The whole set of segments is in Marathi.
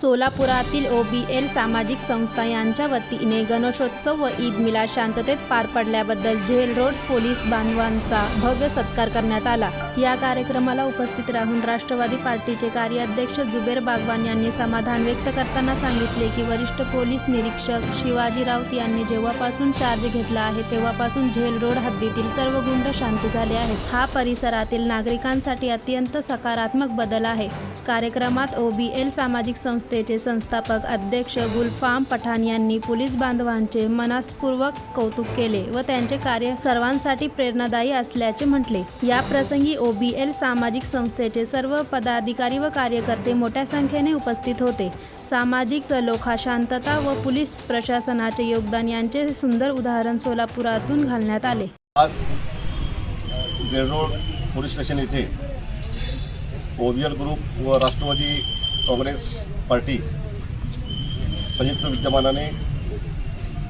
सोलापुरातील ओ बी एल सामाजिक संस्था यांच्या वतीने गणेशोत्सव व ईद मिलाद शांततेत पार पडल्याबद्दल झेल रोड पोलीस बांधवांचा भव्य सत्कार करण्यात आला. या कार्यक्रमाला उपस्थित राहून राष्ट्रवादी पार्टीचे कार्याध्यक्ष जुबेर बागवान यांनी समाधान व्यक्त करताना सांगितले की वरिष्ठ पोलीस निरीक्षक शिवाजी राऊत यांनी जेव्हापासून चार्ज घेतला आहे तेव्हापासून झेल रोड हद्दीतील सर्व गुंड शांत झाले आहेत. हा परिसरातील नागरिकांसाठी अत्यंत सकारात्मक बदल आहे. कार्यक्रमात ओ बी एल सामाजिक संस्था संस्थेचे संस्थापक अध्यक्ष गुलफाम पठाण यांनी पोलीस बांधवांचे मनासपूर्वक कौतुक केले व त्यांचे कार्य सर्वांसाठी प्रेरणादायी असल्याचे म्हटले. या प्रसंगी ओबीएल सामाजिक संस्थेचे सर्व पदाधिकारी व कार्यकर्ते मोठ्या संख्येने उपस्थित होते. सामाजिक सलोखा शांतता व पोलीस प्रशासनाचे योगदान यांचे सुंदर उदाहरण सोलापुरातून घालण्यात आले. आज जेरोड पोलीस स्टेशन येथे ओव्हियल ग्रुप व राष्ट्रवादी काँग्रेस पार्टी संयुक्त विद्यमानाने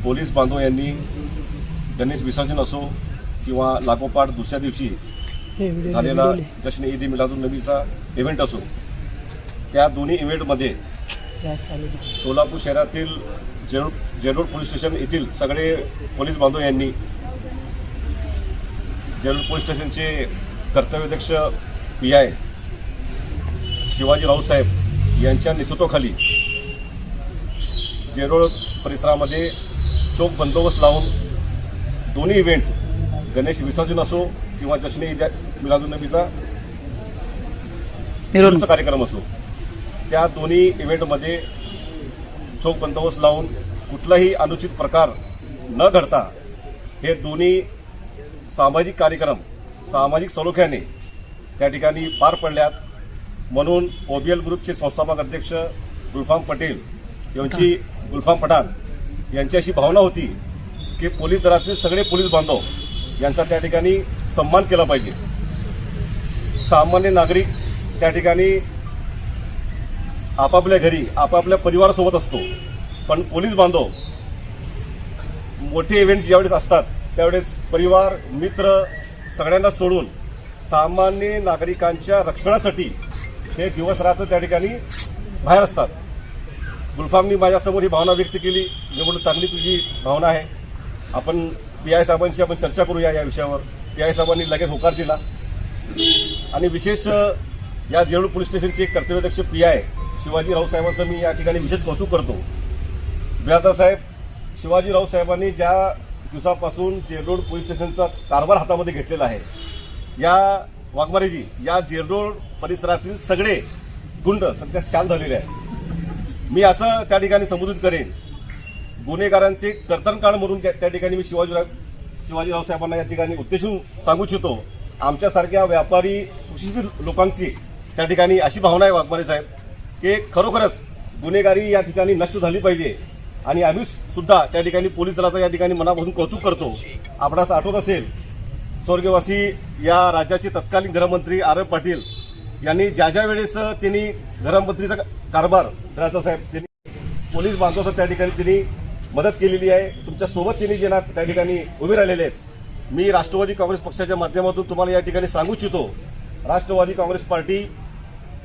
पोलीस बांधव यांनी गणेश विसर्जन असो किंवा लागोपाठ दुसऱ्या दिवशी झालेला जश्न ईद मिलादुल नबीचा इव्हेंट असो त्या दोन्ही इव्हेंटमध्ये सोलापूर शहरातील जेरोड जेरोड पोलीस स्टेशन येथील सगळे पोलीस बांधव यांनी जेरोड पोलीस स्टेशनचे कर्तव्याध्यक्ष पी आय शिवाजी राऊतसाहेब यांच्या नेतृत्वाखाली जेरोड परिसरामध्ये चोख बंदोबस्त लावून दोन्ही इव्हेंट गणेश विसर्जन असो किंवा जश्न ईद मिलादुल नबीचा कार्यक्रम असो त्या दोन्ही इव्हेंटमध्ये चोख बंदोबस्त लावून कुठलाही अनुचित प्रकार न घडता हे दोन्ही सामाजिक कार्यक्रम सामाजिक सलोख्याने त्या ठिकाणी पार पडल्यात. म्हणून ओबीएल ग्रुपचे संस्थापक अध्यक्ष गुलफाम पटेल यांची गुलफाम पठाण यांची अशी भावना होती की पोलीस दलातील सगळे पोलीस बांधव यांचा त्या ठिकाणी सन्मान केला पाहिजे. सामान्य नागरिक त्या ठिकाणी आपापल्या घरी आपापल्या परिवारासोबत असतो. पण पोलीस बांधव मोठे इव्हेंट ज्यावेळेस असतात त्यावेळेस परिवार मित्र सगळ्यांना सोडून सामान्य नागरिकांच्या रक्षणासाठी हे दिवस रात्र त्या ठिकाणी बाहेर असतात. गुलफामनी माझ्यासमोर ही भावना व्यक्त केली. मी म्हणून चांगली तुझी भावना आहे. आपण पी आय साहेबांशी आपण चर्चा करूया या विषयावर. पी आय साहेबांनी लगेच होकार दिला. आणि विशेष या जेरूळ पोलीस स्टेशनचे एक कर्तव्याध्यक्ष पी आय शिवाजी राऊत साहेबांचं मी या ठिकाणी विशेष कौतुक करतो. बिराजदार साहेब शिवाजी राऊत साहेबांनी ज्या दिवसापासून जेरोड पोलीस स्टेशनचा कारभार हातामध्ये घेतलेला आहे या वाघमारेजी या जेरोड परिसरातील सगळे गुंड सध्या चाल झालेले आहेत. मी असं त्या ठिकाणी संबोधित करेन. गुन्हेगारांचे कर्तनकाळ म्हणून त्या त्या ठिकाणी मी शिवाजीराव शिवाजीराव साहेबांना या ठिकाणी उत्तेजून सांगू इच्छितो. आमच्यासारख्या व्यापारी सुशिक्षित लोकांची त्या ठिकाणी अशी भावना आहे वाघमारे साहेब की खरोखरच गुन्हेगारी या ठिकाणी नष्ट झाली पाहिजे. आणि आम्ही सुद्धा त्या ठिकाणी पोलीस दलाचं या ठिकाणी मनापासून कौतुक करतो. आपणास आठवत असेल स्वर्गवासी या राज्याचे तत्कालीन गृहमंत्री आर पाटील यांनी ज्या ज्या वेळेस त्यांनी गृहमंत्रीचा कारभार साहेब त्यांनी पोलीस बांधवाचा त्या ठिकाणी त्यांनी मदत केलेली आहे. तुमच्यासोबत त्यांनी जे ना त्या ठिकाणी उभे राहिलेले आहेत. मी राष्ट्रवादी काँग्रेस पक्षाच्या माध्यमातून तुम्हाला या ठिकाणी सांगू इच्छितो. राष्ट्रवादी काँग्रेस पार्टी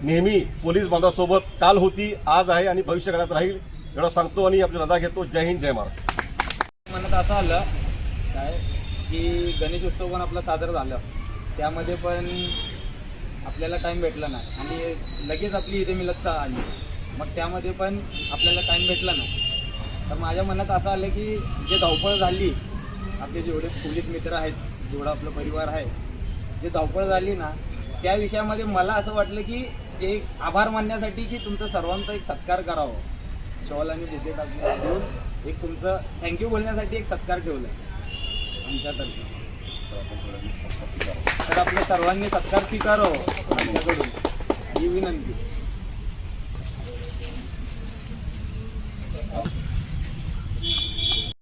नेहमी पोलीस बांधवासोबत काल होती आज आहे आणि भविष्य काळात राहील एवढा सांगतो आणि आपली रजा घेतो. जय हिंद जय महाराज म्हणत असं आलं काय की गणेश उत्सव पण आपलं साजरं झालं. त्यामध्ये पण आपल्याला टाईम भेटला नाही. आणि लगेच आपली इथे मिलतता आली. मग त्यामध्ये पण आपल्याला टाईम भेटला नाही. तर माझ्या मनात असं आलं की जे धावपळ झाली आपले जेवढे पोलीस मित्र आहेत जेवढा आपला परिवार आहे जे धावपळ झाली ना त्या विषयामध्ये मला असं वाटलं की एक आभार मानण्यासाठी की तुमचं सर्वांचा एक सत्कार करावा. शॉल आणि बुके देऊन एक तुमचं थँक्यू बोलण्यासाठी एक सत्कार ठेवला. आमच्यातर्फे तर आपल्या सर्वांनी सत्कार स्वीकारावं. आमच्याकडून ही विनंती.